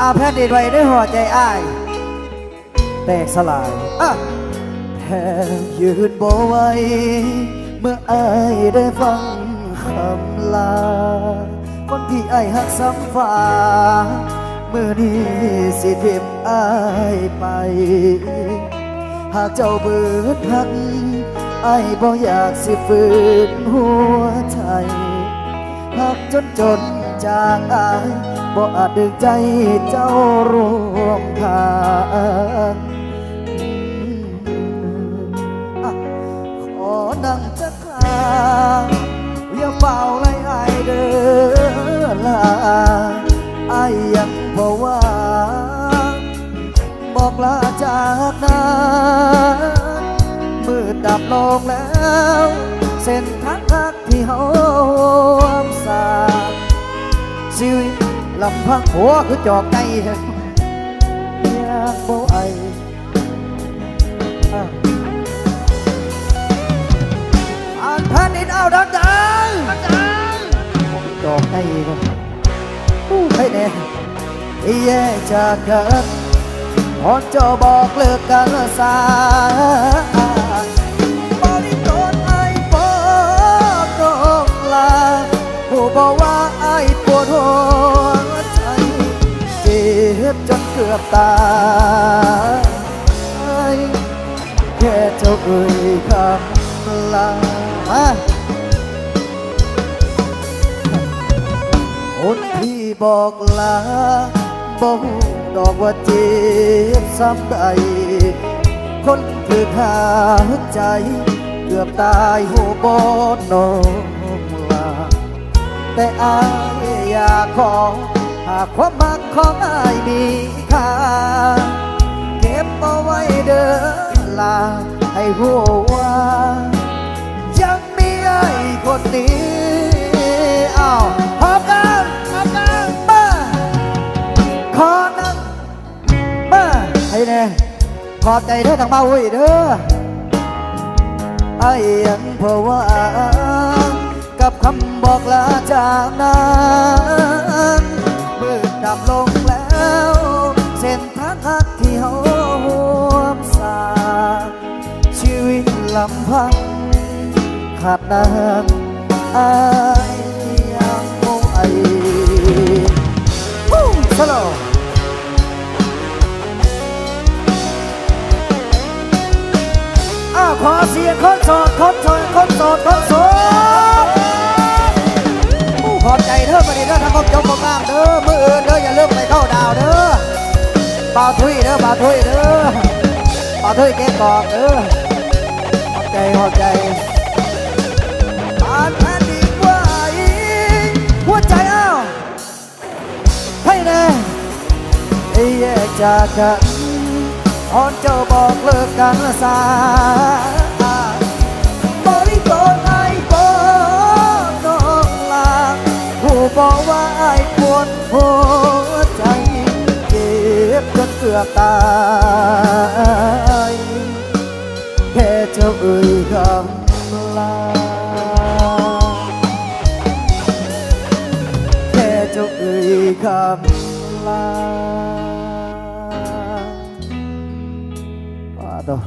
อาแผ่นดินไหวด้วยหัวใจอ้าย แตกสลายอะแทบยืนโบ่ไหวเมื่ออายได้ฟังคำลา คนที่อายหักซ้ำฟ้าเมื่อนี้สิเทมอายไป หากเจ้าเบิดหักอายบ่อยากสิฝืนหัวใจหากจนจนจากอาย บ่อาจดึงใจเจ้ารวมทางขอนั่งจะคลาอย่าเป่าไล่อเด้อลาอยยังบ่ว่าบอกลาจากนั้นมืดดับลงแล้ว เส้นทางรักที่เฮา ลำพังหัวคือจอกไก่อยากบ่ไออะอ่านแผ่นดินเอาดังดังจอกไก่ครับอู้ให้แน่ที่แยกจากกันพอเจ้าบอกเลิกกันสายบริโภคไอ้ปอตกลาผู้บอกว่าไอ้ปวดหัว ใจเจ็บจนเกือบตายแค่เจ้าเอ่ยคำลาคนที่บอกลาบอกดอกว่าเจ็บซ้ำใด คนคือขาใจ เกือบตายหูบอนนมลาแต่อายอยากขอ หากความมักของอายมีค่า เก็บเอาไว้เด้อลา ให้หัวว่า ยังมีไอ้คนนี้อ้าวพร้อมกันพร้อมกันมาขอนั่งมาให้แน่ขอบใจเด้อทางเบาวุ้ยเด้อไอ้ยังเพราะว่ากับคำบอกลาจากนั้นำพังขาดน้ำอายยังโมไอวู้สโลว์อ้าวขอเสียงคนโสดคนโสดคนโสดคนโสดผู้ขอบใจเด้อมาดีเด้อทางกองจงกองงามเด้อมืออื่นเด้ออย่าลืมไปเข้าดาวเด้อบ่าวทุยเด้อบ่าวทุยเด้อบ่าวทุยเก๊กอกเด้อ ใจขอบใจผ่านแผ่นดินไหวหัวใจอ้าวให้แน่ไอแยกจากกันตอนเจ้าบอกเลิกกันสาบริโภคไอ้บอกน้องลาผู้บอกว่าไอ้ปวดหัวใจเจ็บจนเกือบตาย แค่เจ้าเอ่ยคำลาแค่เจ้าเอ่ยคำลาว่าตัว